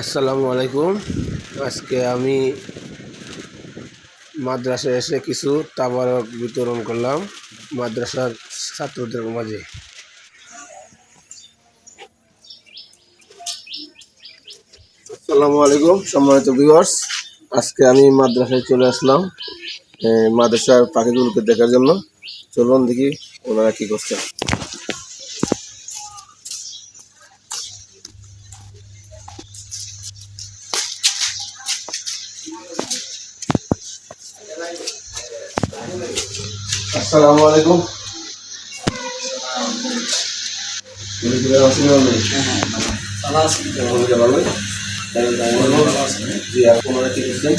আসসালামু আলাইকুম। আজকে আমি মাদ্রাসায় এসে কিছু তাবারক বিতরণ করলাম মাদ্রাসার ছাত্রদের মাঝে। আসসালামু আলাইকুম, সম্মানিত ভিউয়ার্স আজকে আমি মাদ্রাসায় চলে আসলাম মাদ্রাসার পাখিগুলোকে দেখার জন্য। চলুন দেখি ওনারা কি করছে। আসসালামু আলাইকুম। জি আপনারা কি করছেন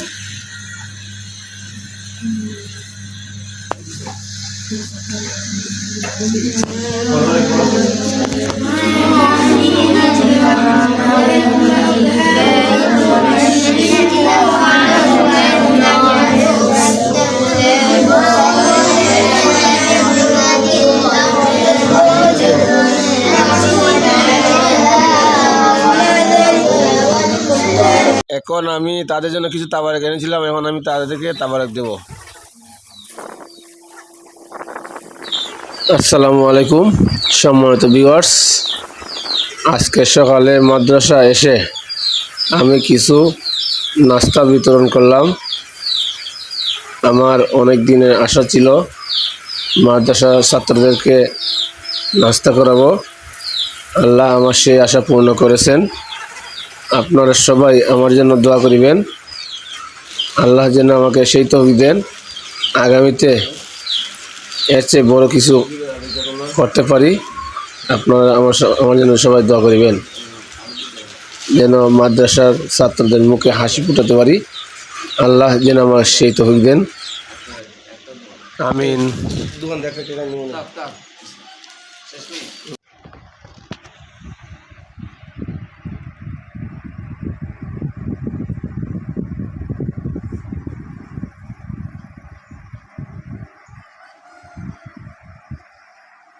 এখন আমি তাদের জন্য কিছু তাবারক এনেছিলাম, এখন আমি তাদেরকে তাবারক দেব। আসসালামু আলাইকুম, সম্মানিত ভিউয়ার্স আজকে সকালে মাদ্রাসা এসে আমি কিছু নাস্তা বিতরণ করলাম। আমার অনেক দিনের আশা ছিল মাদ্রাসার ছাত্রদেরকে নাস্তা করাবো। আল্লাহ আমার সেই আশা পূর্ণ করেছেন। আপনারা সবাই আমার জন্য দোয়া করিবেন। আল্লাহ যেন আমাকে সেই তৌফিক দেন। আগামীতে এর চেয়ে বড় কিছু করতে পারি, আপনারা আমার আমার জন্য সবাই দোয়া করিবেন। যেন মাদ্রাসার ছাত্রদের মুখে হাসি ফুটাতে পারি। আল্লাহ যেন আমার সেই তৌফিক দেন। আমিন।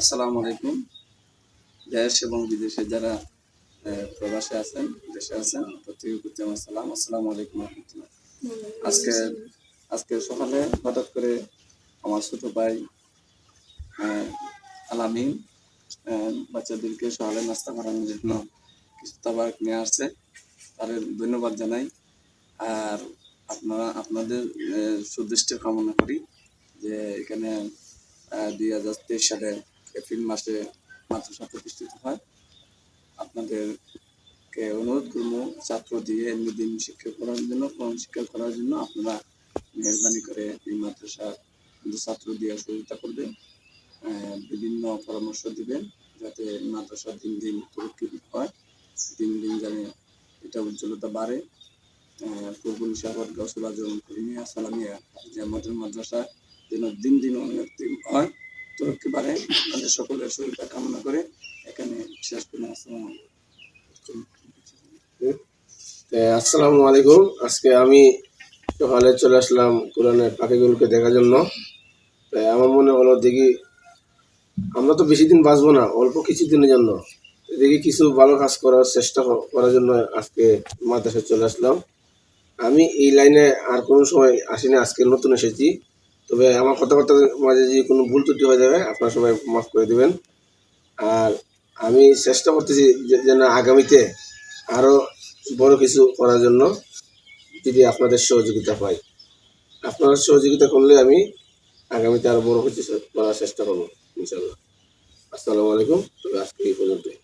আসসালামু আলাইকুম। দেশ এবং বিদেশে যারা প্রবাসে আছেন দেশে আছেন প্রত্যেকের প্রতি আমার সালাম। আসসালামু আলাইকুম রহমতুল্লাহ। আজকে আজকে সকালে হঠাৎ করে আমার ছোট ভাই আলামিন বাচ্চাদেরকে সকালে নাস্তা করানোর জন্য কিছু তাবার নিয়ে আসছে। তাদের ধন্যবাদ জানাই। আর আপনারা আপনাদের সুদৃষ্টি কামনা করি যে এখানে দুই হাজার তেইশ সালে এপ্রিল মাসে মাদ্রাসা প্রতিষ্ঠিত হয়। আপনাদেরকে অনুরোধ করব, ছাত্র দিয়ে এমনি দিন শিক্ষা করার জন্য, কোরআন শিক্ষা করার জন্য আপনারা মেহরবানি করে এই মাদ্রাসা ছাত্র দিয়ে সহযোগিতা করবেন বিভিন্ন পরামর্শ দিবেন, যাতে মাদ্রাসা দিন দিন তরক্কি হয়, দিন দিন যেন এটা উজ্জ্বলতা বাড়ে। প্রভু শাহবাদ গসুল আজম করিমিয়া সালামিয়া যে আমাদের মাদ্রাসা যেন দিন দিন উন্নতি হয়। তরক্কি বাড়ে। তাদের সকলের সুবিধা কামনা করে এখানে শেষ করে আসসালামু। আসসালামু আলাইকুম। আজকে আমি হলে চলে আসলাম কোরআনের পাখিগুলোকে দেখার জন্য। তাই আমার মনে হলো দেখি আমরা তো বেশি দিন বাঁচবো না, অল্প কিছু দিনের জন্য। দেখি কিছু ভালো কাজ করার চেষ্টা করার জন্য আজকে মাদ্রাসায় চলে আসলাম। আমি এই লাইনে আর কোনো সময় আসিনি, আজকে নতুন এসেছি। তবে আমার কথাবার্তার মাঝে যদি কোনো ভুল ত্রুটি হয়ে যাবে, আপনারা সবাই মাফ করে দেবেন। আর আমি চেষ্টা করতেছি যেন আগামীতে আরও বড় কিছু করার জন্য যদি আপনাদের সহযোগিতা পাই। আপনারা সহযোগিতা করলে আমি আগামীতে আরও বড় কিছু করার চেষ্টা করব ইনশাল্লাহ আসসালামু আলাইকুম, তবে আজকে এই পর্যন্তই।